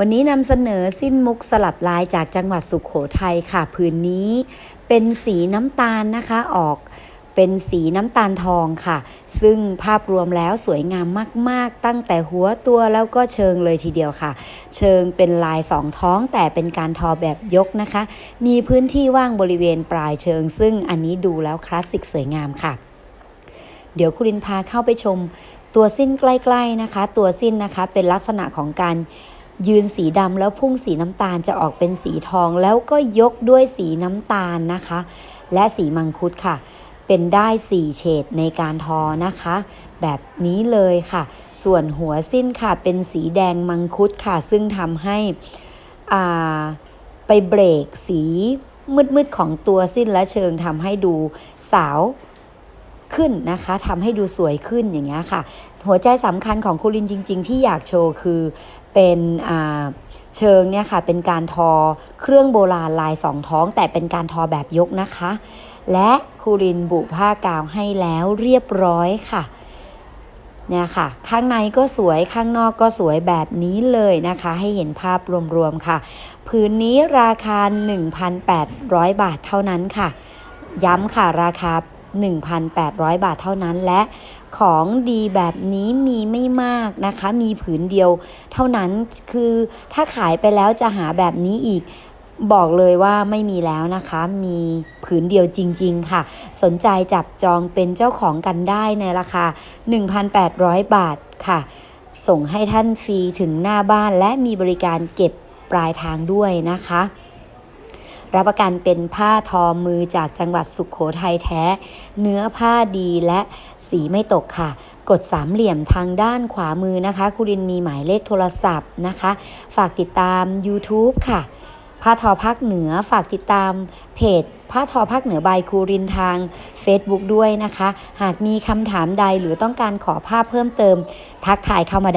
วันนี้นำเสนอสิ้นมุกสลับลายจากจังหวัดสุขโขทัยค่ะผืนนี้เป็นสีน้ำตาลนะคะออกเป็นสีน้ำตาลทองค่ะ ซึ่งภาพรวมแล้วสวยงามมาก ๆ ตั้งแต่หัวตัวแล้วก็เชิงเลยทีเดียวค่ะ เชิงเป็นลายสองท้องแต่เป็นการทอแบบยกนะคะ มีพื้นที่ว่างบริเวณปลายเชิง ซึ่งอันนี้ดูแล้วคลาสสิกสวยงามค่ะ เดี๋ยวคุณรินพาเข้าไปชมตัวสิ้นใกล้ ๆนะคะ ตัวสิ้นนะคะเป็นลักษณะของการ ยืนสีดำแล้วพุ่งสีน้ำตาลจะออกเป็นสีทอง แล้วก็ยกด้วยสีน้ำตาลนะคะ และสีมังคุดค่ะ เป็นได้สี่เฉดในการทอนะคะ แบบนี้เลยค่ะ ส่วนหัวสิ้นค่ะเป็นสีแดงมังคุดค่ะ ซึ่งทำให้อ่าไปเบรกสีมืดๆของตัวสิ้นและเชิงทำให้ดูสาว ขึ้นนะคะทำให้ดูสวยขึ้นอย่างเงี้ยค่ะ หัวใจสำคัญของคูรินจริง ๆ ที่อยากโชว์คือเป็นอ่าเชิงเนี่ยค่ะเป็นการทอเครื่องโบราณลายสองท้อง แต่เป็นการทอแบบยกนะคะ และคูรินบุผ้ากาวให้แล้วเรียบร้อยค่ะเนี่ยค่ะ ข้างในก็สวยข้างนอกก็สวยแบบนี้เลยนะคะ ให้เห็นภาพรวมๆค่ะ ผืนนี้ราคา 1,800 บาทเท่านั้นค่ะ ย้ำค่ะราคา 1,800 บาทเท่านั้นและของดีแบบนี้มีไม่มากนะคะ มีผืนเดียวเท่านั้นคือถ้าขายไปแล้วจะหาแบบนี้อีกบอกเลยว่าไม่มีแล้วนะคะ มีผืนเดียวจริง ๆ ค่ะ สนใจจับจองเป็นเจ้าของกันได้ในราคา 1,800 บาทค่ะ ส่งให้ท่านฟรีถึงหน้าบ้านและมีบริการเก็บปลายทางด้วยนะคะ รับประกันเป็นผ้าทอมือจากจังหวัดสุขโขทัยแท้ เนื้อผ้าดีและสีไม่ตกค่ะ กดสามเหลี่ยมทางด้านขวามือนะคะคุรินมีหมายเลขโทรศัพท์นะคะ ฝากติดตาม YouTube ค่ะผ้าทอภาคเหนือฝากติดตามเพจผ้าทอภาคเหนือบายคูรินทาง Facebook ด้วยนะคะ หากมีคำถามใดหรือต้องการขอภาพเพิ่มเติม ทักทายเข้ามาได้